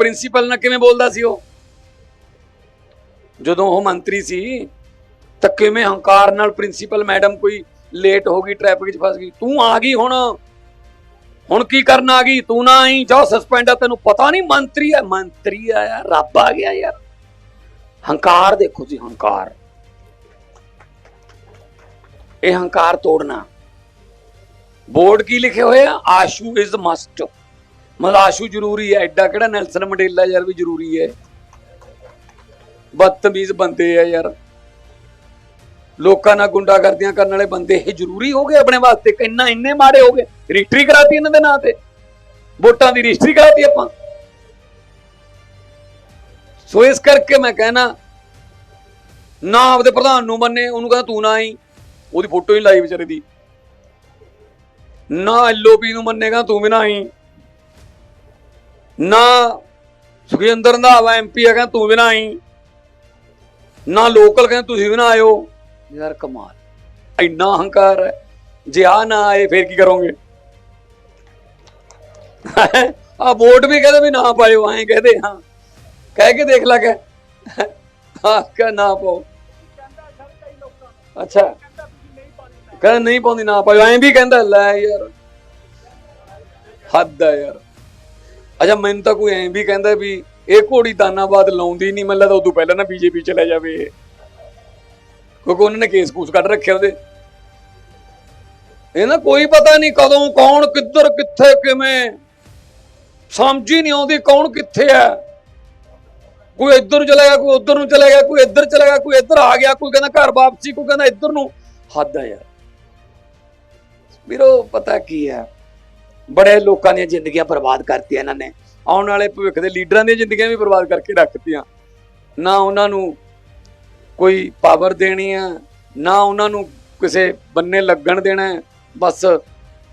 Principal ਨਾਲ ਕਿਵੇਂ ਬੋਲਦਾ ਸੀ ਉਹ? ਜਦੋਂ ਉਹ ਮੰਤਰੀ ਸੀ, ਤਾਂ ਕਿਵੇਂ ਹੰਕਾਰ ਨਾਲ ਪ੍ਰਿੰਸੀਪਲ ਮੈਡਮ ਕੋਈ ਲੇਟ ਹੋ ਗਈ, ਟ੍ਰੈਫਿਕ 'ਚ ਫਸ ਗਈ? ਤੂੰ ਆ ਗਈ ਹੁਣ। ਹੁਣ ਕੀ ਕਰਨ ਆ ਗਈ? ਤੂੰ ਨਾ ਆਈ, ਜਾ ਸਸਪੈਂਡ ਆ, ਤੈਨੂੰ ਪਤਾ ਨਹੀਂ ਮੰਤਰੀ ਆ ਮੰਤਰੀ ਆ ਯਾਰ, ਰੱਬ ਆ ਗਿਆ ਯਾਰ। ਹੰਕਾਰ ਦੇਖੋ ਜੀ, ਹੰਕਾਰ। ਇਹ ਹੰਕਾਰ ਤੋੜਨਾ। ਬੋਰਡ ਕੀ ਲਿਖੇ ਹੋਏ ਆ? ਆਸ਼ੂ ਇਜ਼ ਮਸਟ ਮਤਲਬ ਜ਼ਰੂਰੀ ਹੈ, ਐਡਾ ਕਿਹੜਾ ਨੈਲਸਨ ਮੰਡੇਲਾ ਯਾਰ ਵੀ ਜ਼ਰੂਰੀ ਹੈ। ਬਦਤਮੀਜ਼ ਬੰਦੇ ਆ ਯਾਰ। ਲੋਕਾਂ ਨਾਲ ਗੁੰਡਾਗਰਦੀਆਂ ਕਰਨ ਵਾਲੇ ਬੰਦੇ, ਇਹ ਜ਼ਰੂਰੀ ਹੋ ਗਏ ਆਪਣੇ ਵਾਸਤੇ ਕਿੰਨਾ ਇੰਨੇ ਮਾੜੇ ਹੋ ਗਏ। ਰਜਿਸਟਰੀ ਕਰਾਤੀ ਇਹਨਾਂ ਦੇ ਨਾਂ ਤੇ। ਵੋਟਾਂ ਦੀ ਰਜਿਸਟਰੀ ਕਰਾਤੀ ਆਪਾਂ। ਸੋ ਇਸ ਕਰਕੇ ਮੈਂ ਕਹਿਣਾ, ਨਾ ਆਪਦੇ ਪ੍ਰਧਾਨ ਨੂੰ ਮੰਨੇ, ਉਹਨੂੰ ਕਹਿੰਦਾ ਤੂੰ ਨਾ ਆਈ। ਉਹਦੀ ਫੋਟੋ ਹੀ ਲਾਈ ਵਿਚਾਰੇ ਦੀ। ਨਾ ਐਲਓਪੀ ਨੂੰ ਮੰਨੇਗਾ ਤੂੰ ਵੀ ਨਾ ਆਈ। ਨਾ ਸੁਖਿੰਦਰ ਰੰਧਾਵਾ ਐਮਪੀ ਹੈਗਾ ਤੂੰ ਵੀ ਨਾ ਆਈ। ਨਾ ਲੋਕਲ ਕਹਿੰਦੇ ਤੁਸੀਂ ਵੀ ਨਾ ਆਇਓ। ਯਾਰ ਕਮਾਲ। ਇੰਨਾ ਹੰਕਾਰ ਹੈ। ਜੇ ਆ ਨਾ ਆਏ ਫੇਰ ਕੀ ਕਰੋਗੇ? ਆ ਵੋਟ ਵੀ ਕਹਿੰਦੇ ਵੀ ਨਾ ਪਾਇਓ ਐਂ ਕਹਦੇ ਹਾਂ। ਕਹਿ ਕੇ ਦੇਖ ਲੈ ਕੇ। ਹਾਂ ਕਹ ਨਾ ਪਾਓ। ਅੱਛਾ। ਕਹਿੰਦਾ ਨਹੀਂ ਪਾਉਂਦੀ ਨਾ ਪਾਇਓ। ਐਂ ਵੀ ਕਹਿੰਦਾ ਲੈ ਯਾਰ। ਹੱਦ ਆ ਯਾਰ। ਅੱਛਾ, ਮੈਨੂੰ ਤਾਂ ਕੋਈ ਐਂ ਵੀ ਕਹਿੰਦਾ ਵੀ ਇਹ ਘੋੜੀ ਦਾਨਾਬਾਦ ਲਾਉਂਦੀ ਨਹੀਂ ਮੈਨੂੰ ਲੱਗਦਾ ਉਦੋਂ ਪਹਿਲਾਂ ਨਾ ਬੀਜੇਪੀ ਚਲੇ ਜਾਵੇ ਇਹ। ਕਿਉਂਕਿ ਉਹਨਾਂ ਨੇ ਕੇਸ ਕੂਸ ਕੱਢ ਰੱਖਿਆ ਉਹਦੇ। ਇਹ ਨਾ ਕੋਈ ਪਤਾ ਨਹੀਂ ਕਦੋਂ, ਕੌਣ ਕਿੱਧਰ, ਕਿੱਥੇ, ਕਿਵੇਂ। ਸਮਝ ਹੀ ਨਹੀਂ ਆਉਂਦੀ ਕੌਣ ਕਿੱਥੇ ਹੈ ਕੋਈ ਇੱਧਰ ਨੂੰ ਚਲਾ ਗਿਆ, ਕੋਈ ਉੱਧਰ ਨੂੰ ਚਲਾ ਗਿਆ, ਕੋਈ ਇੱਧਰ ਚਲਾ ਗਿਆ, ਕੋਈ ਇੱਧਰ ਆ ਗਿਆ, ਕੋਈ ਕਹਿੰਦਾ ਘਰ ਵਾਪਸੀ, ਕੋਈ ਕਹਿੰਦਾ ਇੱਧਰ ਨੂੰ। ਹੱਦ ਆ ਯਾਰ। ਵੀਰੋ, ਪਤਾ ਕੀ ਹੈ ਬੜੇ ਲੋਕਾਂ ਦੀਆਂ ਜ਼ਿੰਦਗੀਆਂ ਬਰਬਾਦ ਕਰਤੀਆਂ ਇਹਨਾਂ ਨੇ। ਆਉਣ ਵਾਲੇ ਭਵਿੱਖ ਦੇ ਲੀਡਰਾਂ ਦੀਆਂ ਜ਼ਿੰਦਗੀਆਂ ਵੀ ਬਰਬਾਦ ਕਰਕੇ ਰੱਖਤੀਆਂ। ਨਾ ਉਹਨਾਂ ਨੂੰ ਕੋਈ ਪਾਵਰ ਦੇਣੀ ਆ, ਨਾ ਉਹਨਾਂ ਨੂੰ ਕਿਸੇ ਬੰਨੇ ਲੱਗਣ ਦੇਣਾ ਬਸ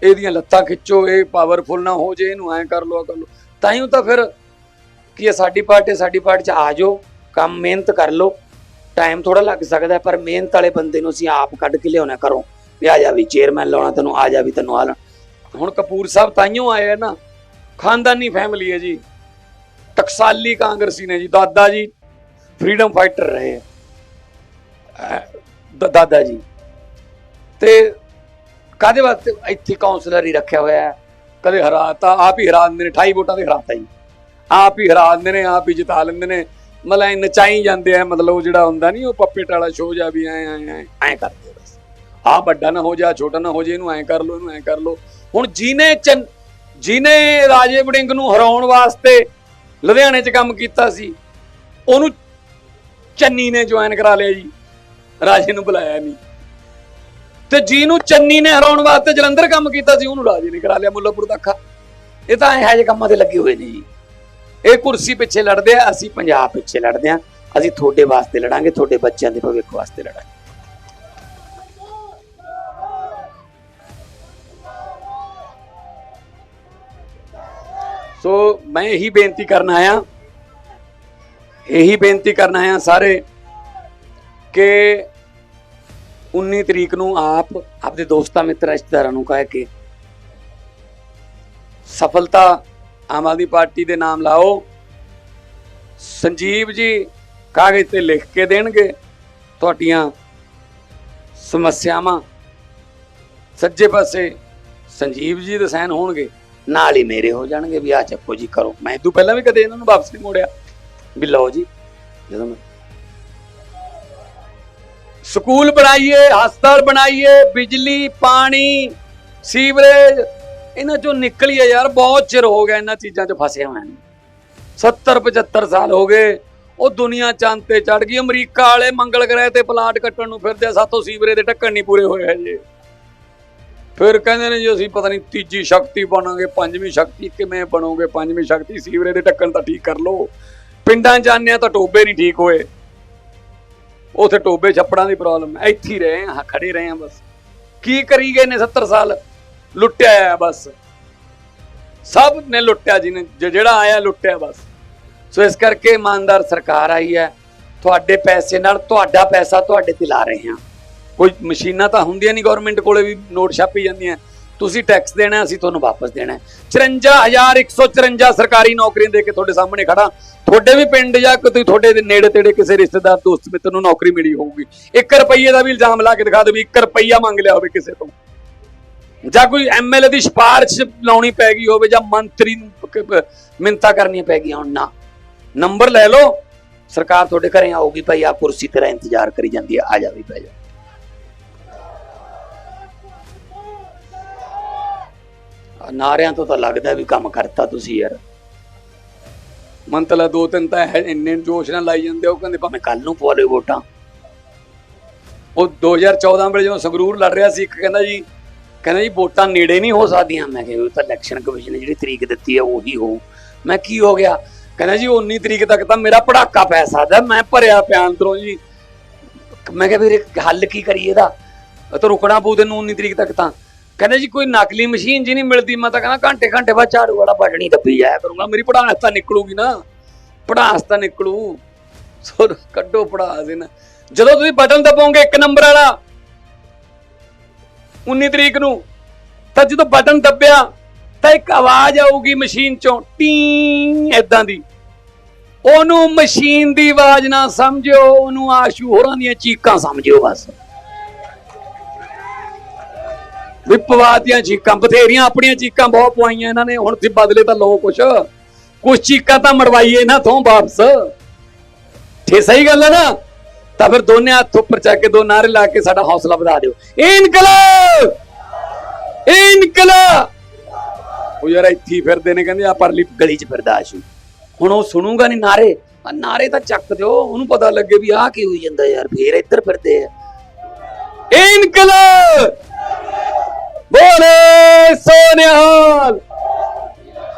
ਇਹਦੀਆਂ ਲੱਤਾਂ ਖਿੱਚੋ, ਇਹ ਪਾਵਰਫੁਲ ਨਾ ਹੋ ਜੇ, ਇਹਨੂੰ ਐਂ ਕਰ ਲੋ ਕਰ ਲੋ ਤਾਂ ਹੀ ਤਾਂ ਫਿਰ ਕੀ ਇਹ ਸਾਡੀ ਪਾਰਟੀ ਸਾਡੀ ਪਾਰਟੀ ਚ ਆ ਜਾਓ, ਕੰਮ ਮਿਹਨਤ ਕਰ ਲੋ ਟਾਈਮ ਥੋੜਾ ਲੱਗ ਸਕਦਾ ਪਰ ਮਿਹਨਤ ਵਾਲੇ ਬੰਦੇ ਨੂੰ ਅਸੀਂ ਆਪ ਕੱਢ ਕੇ ਲਿਆਉਣਾ ਕਰੋ ਵੀ ਆ ਜਾ ਵੀ ਚੇਅਰਮੈਨ ਲਾਉਣਾ, ਤੈਨੂੰ ਆ ਜਾ ਵੀ ਤੈਨੂੰ ਆ ਲਾ ਹੁਣ ਕਪੂਰ ਸਾਹਿਬ ਤਾਈਓ ਆਏ ਆ ਨਾ, ਖਾਨਦਾਨੀ ਫੈਮਿਲੀ ਹੈ ਜੀ। ਟਕਸਾਲੀ ਕਾਂਗਰਸੀ ਨੇ ਜੀ, ਦਾਦਾ ਜੀ ਫਰੀडम ਫਾਈਟਰ ਰਹੇ ਦਾਦਾ ਜੀ। ਤੇ ਕਾਦੇ ਵਾਸਤੇ ਇੱਥੇ ਕਾਉਂਸਲਰ ਹੀ ਰੱਖਿਆ ਹੋਇਆ ਹੈ? ਕਦੇ ਹਰਾਤਾ, ਆਪ ਹੀ ਹਰਾ ਦਿੰਦੇ ਨੇ 28 ਵੋਟਾਂ ਤੇ ਹਰਾਤਾ ਜੀ। ਆਪ ਹੀ ਹਰਾ ਦਿੰਦੇ ਨੇ, ਆਪ ਹੀ ਜਿਤਾ ਲੈਂਦੇ ਨੇ। ਮਤਲਬ ਨਚਾਈ ਜਾਂਦੇ ਆ, ਮਤਲਬ ਉਹ ਜਿਹੜਾ ਹੁੰਦਾ ਨਹੀਂ ਉਹ ਪੱਪੇਟ ਵਾਲਾ ਸ਼ੋਅ ਜਾ ਵੀ ਐ ਐ ਐ ਐ ਕਰਦੇ ਆ ਵੱਡਾ ਨਾ ਹੋ ਜਾ, ਛੋਟਾ ਨਾ ਹੋ ਜੇ, ਇਹਨੂੰ ਐ ਕਰ ਲੋ ਇਹਨੂੰ ਐ ਕਰ ਲੋ ਹੁਣ ਜਿਹਨੇ ਚੰਨ ਜਿਹਨੇ ਰਾਜੇ ਵੜਿੰਗ ਨੂੰ ਹਰਾਉਣ ਵਾਸਤੇ ਲੁਧਿਆਣੇ 'ਚ ਕੰਮ ਕੀਤਾ ਸੀ, ਉਹਨੂੰ ਚੰਨੀ ਨੇ ਜੁਆਇਨ ਕਰਾ ਲਿਆ ਜੀ, ਰਾਜੇ ਨੂੰ ਬੁਲਾਇਆ ਨਹੀਂ। ਤੇ ਜਿਹਨੂੰ ਚੰਨੀ ਨੇ ਹਰਾਉਣ ਵਾਸਤੇ ਜਲੰਧਰ ਕੰਮ ਕੀਤਾ ਸੀ, ਉਹਨੂੰ ਰਾਜੇ ਨੇ ਕਰਾ ਲਿਆ ਮੁੱਲਾਪੁਰ ਖਾ ਇਹ ਤਾਂ ਇਹੋ ਜਿਹੇ ਕੰਮਾਂ ਤੇ ਲੱਗੇ ਹੋਏ ਨੇ ਜੀ। ਇਹ ਕੁਰਸੀ ਪਿੱਛੇ ਲੜਦੇ ਆ, ਅਸੀਂ ਪੰਜਾਬ ਪਿੱਛੇ ਲੜਦੇ ਆ, ਅਸੀਂ ਤੁਹਾਡੇ ਵਾਸਤੇ ਲੜਾਂਗੇ, ਤੁਹਾਡੇ ਬੱਚਿਆਂ ਦੇ ਭਵਿੱਖ ਵਾਸਤੇ ਲੜਾਂਗੇ। ਸੋ ਮੈਂ ਇਹੀ ਬੇਨਤੀ ਕਰਨ ਆਇਆ, ਇਹੀ ਬੇਨਤੀ ਕਰਨ ਆਇਆ ਸਾਰੇ ਕਿ 19 ਤਰੀਕ ਨੂੰ ਆਪ ਆਪਦੇ ਦੋਸਤਾਂ, ਮਿੱਤਰ, ਰਿਸ਼ਤੇਦਾਰਾਂ ਨੂੰ ਕਹਿ ਕੇ ਸਫਲਤਾ ਆਮ ਆਦਮੀ ਪਾਰਟੀ ਦੇ ਨਾਮ ਲਾਓ। ਸੰਜੀਵ ਜੀ ਕਾਗਜ਼ ਤੇ ਲਿਖ ਕੇ ਦੇਣਗੇ ਤੁਹਾਡੀਆਂ ਸਮੱਸਿਆਵਾਂ। ਸੱਜੇ ਪਾਸੇ ਸੰਜੀਵ ਜੀ ਦੇ ਸਾਈਨ ਹੋਣਗੇ। ਨਾਲ ਹੀ ਮੇਰੇ ਹੋ ਜਾਣਗੇ ਵੀ ਆ ਚੱਕੋ ਜੀ ਕਰੋ। ਮੈਂ ਇਹ ਪਹਿਲਾਂ ਵੀ ਕਦੇ ਇਹਨਾਂ ਨੂੰ ਵਾਪਸ ਨਹੀਂ ਮੋੜਿਆ। ਵੀ ਲਓ ਜੀ ਜਦੋਂ ਮੈਂ ਸਕੂਲ ਬਣਾਈਏ ਹਸਪਤਾਲ ਬਣਾਈਏ ਬਿਜਲੀ ਪਾਣੀ ਸੀਵਰੇਜ ਇਹਨਾਂ ਚੋਂ ਨਿਕਲੀਏ ਯਾਰ ਬਹੁਤ ਚਿਰ ਹੋ ਗਿਆ ਇਹਨਾਂ ਚੀਜ਼ਾਂ 'ਚ ਫਸਿਆ ਹੋਇਆ ਨੇ 70 75 ਸਾਲ ਹੋ ਗਏ ਉਹ ਦੁਨੀਆ ਚੰਦ ਤੇ ਚੜ ਗਈ ਅਮਰੀਕਾ ਵਾਲੇ ਮੰਗਲ ਗ੍ਰਹਿ ਤੇ ਪਲਾਟ ਕੱਟਣ ਨੂੰ ਫਿਰਦੇ ਆ, ਸਾਤੋਂ ਸੀਵਰੇਜ ਦੇ ਢੱਕਣ ਨਹੀਂ ਪੂਰੇ ਹੋਏ ਹਜੇ ਫਿਰ ਕਹਿੰਦੇ ਨੇ ਜੀ ਅਸੀਂ ਪਤਾ ਨਹੀਂ ਤੀਜੀ ਸ਼ਕਤੀ ਬਣਾਂਗੇ, ਪੰਜਵੀਂ ਸ਼ਕਤੀ ਕਿਵੇਂ ਬਣੋਗੇ, ਪੰਜਵੀਂ ਸ਼ਕਤੀ ਸੀਵਰੇਜ ਦੇ ਢੱਕਣ ਤਾਂ ਠੀਕ ਕਰ ਲਓ। ਪਿੰਡਾਂ 'ਚ ਜਾਂਦੇ ਆ ਤਾਂ ਟੋਬੇ ਨਹੀਂ ਠੀਕ ਹੋਏ। ਉਥੇ ਟੋਬੇ ਛੱਪੜਾਂ ਦੀ ਪ੍ਰੋਬਲਮ ਹੈ ਇੱਥੇ ਹੀ ਰਹੇ ਹਾਂ, ਖੜੇ ਰਹੇ ਹਾਂ ਬਸ। ਕੀ ਕਰੀ ਗਏ ਨੇ 70 ਸਾਲ? ਲੁੱਟਿਆ ਆ ਬਸ। ਸਭ ਨੇ ਲੁੱਟਿਆ ਜਿਹਨੇ ਜ- ਜਿਹੜਾ ਆਇਆ ਲੁੱਟਿਆ ਬਸ। ਸੋ ਇਸ ਕਰਕੇ ਇਮਾਨਦਾਰ ਸਰਕਾਰ ਆਈ ਹੈ, ਤੁਹਾਡੇ ਪੈਸੇ ਨਾਲ ਤੁਹਾਡਾ ਪੈਸਾ ਤੁਹਾਡੇ ਤੇ ਲਾ ਰਹੇ ਹਾਂ। ਕੋਈ ਮਸ਼ੀਨਾਂ ਤਾਂ ਹੁੰਦੀਆਂ ਨਹੀਂ ਗਵਰਨਮੈਂਟ ਕੋਲੇ ਵੀ ਨੋਟ ਛਾਪੀ ਜਾਂਦੀਆਂ। ਤੁਸੀਂ ਟੈਕਸ ਦੇਣਾ, ਅਸੀਂ ਤੁਹਾਨੂੰ ਵਾਪਸ ਦੇਣਾ ਹੈ। 54154 ਸਰਕਾਰੀ ਨੌਕਰੀਆਂ ਦੇ ਕੇ ਤੁਹਾਡੇ ਸਾਹਮਣੇ ਖੜਾ ਤੁਹਾਡੇ ਵੀ ਪਿੰਡ ਜਾਂ ਕੋਈ ਤੁਹਾਡੇ ਦੇ ਨੇੜੇ ਤੇੜੇ ਕਿਸੇ ਰਿਸ਼ਤੇਦਾਰ, ਦੋਸਤ, ਮਿੱਤਰ ਨੂੰ ਨੌਕਰੀ ਮਿਲੀ ਹੋਊਗੀ। 1 ਰੁਪਈਏ ਦਾ ਵੀ ਇਲਜ਼ਾਮ ਲਾ ਕੇ ਦਿਖਾ ਦੇ ਵੀ 1 ਰੁਪਈਆ ਮੰਗ ਲਿਆ ਹੋਵੇ ਕਿਸੇ ਤੋਂ। ਜਾਂ ਕੋਈ ਐਮਐਲਏ ਦੀ ਸਿਫਾਰਿਸ਼ ਲਾਉਣੀ ਪੈ ਗਈ ਹੋਵੇ ਜਾਂ ਮੰਤਰੀ ਨੂੰ ਮਿੰਤਾ ਕਰਨੀਆਂ ਪੈ ਗਈਆਂ ਹੁਣ, ਨਾ। ਨੰਬਰ ਲੈ ਲਓ। ਸਰਕਾਰ ਤੁਹਾਡੇ ਘਰੇ ਆਊਗੀ, ਭਾਈ ਆ ਕੁਰਸੀ ਤੇਰਾ ਇੰਤਜ਼ਾਰ ਕਰੀ ਜਾਂਦੀ ਆ ਆ ਜਾ ਵੀ ਪੈ ਨਾਰਿਆਂ ਤੋਂ ਤਾਂ ਲੱਗਦਾ ਵੀ ਕੰਮ ਕਰਤਾ ਤੁਸੀਂ ਯਾਰ। ਮੰਤਲਾ ਦੋ ਤਿੰਨ ਤਾਂ ਹੈ ਇੰਨੇ ਜੋਸ਼ ਨਾਲ ਲਾਈ ਜਾਂਦੇ ਉਹ ਕਹਿੰਦੇ ਭਾਵੇਂ ਕੱਲ ਨੂੰ ਪਵਾ ਲਿਓ ਵੋਟਾਂ। ਉਹ 2014 ਵੇਲੇ ਜਦੋਂ ਸੰਗਰੂਰ ਲੜ ਰਿਹਾ ਸੀ, ਇੱਕ ਕਹਿੰਦਾ ਜੀ ਕਹਿੰਦਾ ਜੀ ਵੋਟਾਂ ਨੇੜੇ ਨਹੀਂ ਹੋ ਸਕਦੀਆਂ। ਮੈਂ ਕਿਹਾ ਉਹ ਤਾਂ ਇਲੈਕਸ਼ਨ ਕਮਿਸ਼ਨ ਨੇ ਜਿਹੜੀ ਤਰੀਕ ਦਿੱਤੀ ਹੈ ਉਹੀ ਹੋਊ। ਮੈਂ ਕੀ ਹੋ ਗਿਆ? ਕਹਿੰਦਾ ਜੀ 19 ਤਰੀਕ ਤੱਕ ਤਾਂ ਮੇਰਾ ਪੜਾਕਾ ਪੈ ਸਕਦਾ, ਮੈਂ ਭਰਿਆ ਪਿਆ ਅੰਦਰੋਂ ਜੀ। ਮੈਂ ਕਿਹਾ, ਵੀਰੇ, ਹੱਲ ਕੀ ਕਰੀਏ ਇਹਦਾ? ਤਾਂ ਰੁਕਣਾ ਪਊ ਤੈਨੂੰ 19 ਤਰੀਕ ਤੱਕ ਤਾਂ। ਕਹਿੰਦੇ ਜੀ ਕੋਈ ਨਕਲੀ ਮਸ਼ੀਨ ਜੀ ਨਹੀਂ ਮਿਲਦੀ, ਮੈਂ ਤਾਂ ਕਹਿੰਦਾ ਘੰਟੇ ਘੰਟੇ ਬਾਅਦ ਝਾੜੂ ਵਾਲਾ ਬਟਣੀ ਦੱਬੀ ਜਾਇਆ ਕਰੂੰਗਾ। ਮੇਰੀ ਪੜਾਸ ਤਾਂ ਨਿਕਲੂਗੀ ਨਾ। ਪੜਾਸ ਤਾਂ ਨਿਕਲੂ। ਸੋ ਕੱਢੋ ਪੜਾਸ ਇਹਨਾਂ ਜਦੋਂ ਤੁਸੀਂ ਬਟਨ ਦਬਾਓਗੇ ਇੱਕ ਨੰਬਰ ਵਾਲਾ 19 ਤਰੀਕ ਨੂੰ, ਤਾਂ ਜਦੋਂ ਬਟਨ ਦੱਬਿਆ, ਤਾਂ ਇੱਕ ਆਵਾਜ਼ ਆਊਗੀ ਮਸ਼ੀਨ ਚੋਂ, ਟੀ ਐਦਾਂ ਦੀ। ਉਹਨੂੰ ਮਸ਼ੀਨ ਦੀ ਆਵਾਜ਼ ਨਾ ਸਮਝਿਓ, ਉਹਨੂੰ ਆਸ਼ੂ ਹੋਰਾਂ ਦੀਆਂ ਚੀਕਾਂ ਸਮਝਿਓ ਬਸ। ਵੀ ਪਵਾਤੀਆਂ ਚੀਕਾਂ, ਬਥੇਰੀਆਂ ਆਪਣੀਆਂ ਚੀਕਾਂ ਬਹੁਤ ਪਵਾਈਆਂ ਇਹਨਾਂ ਨੇ, ਹੁਣ ਤੇ ਬਦਲੇ ਤਾਂ ਲਓ ਕੁਛ। ਕੁਛ ਚੀਕਾਂ ਤਾਂ ਮੜਵਾਈਏ ਇਹਨਾਂ ਤੋਂ ਵਾਪਸ। ਠੀਕ, ਸਹੀ ਗੱਲ ਹੈ ਨਾ? ਤਾਂ ਫਿਰ ਦੋਨੇ ਹੱਥ ਉੱਪਰ ਚੱਕ ਕੇ, ਦੋ ਨਾਰੇ ਲਾ ਕੇ ਸਾਡਾ ਹੌਸਲਾ ਵਧਾ ਦਿਓ। ਇਨਕਲਾਬ! ਇਨਕਲਾਬ! ਉਹ ਯਾਰ ਇੱਥੇ ਫਿਰਦੇ ਨੇ, ਕਹਿੰਦੇ ਆ ਪਰਲੀ ਗਲੀ 'ਚ ਫਿਰਦਾ ਆਸ਼ੂ ਹੁਣ ਉਹ ਸੁਣੂਗਾ ਨਹੀਂ ਨਾਰੇ ਆ ਨਾਰੇ ਤਾਂ ਚੱਕ ਦਿਓ, ਉਹਨੂੰ ਪਤਾ ਲੱਗੇ ਵੀ ਆਹ ਕੀ ਹੋਈ ਜਾਂਦਾ ਯਾਰ, ਫੇਰ ਇੱਧਰ ਫਿਰਦੇ ਆ। ਇਨਕਲਾਬ! बोले सोन्याल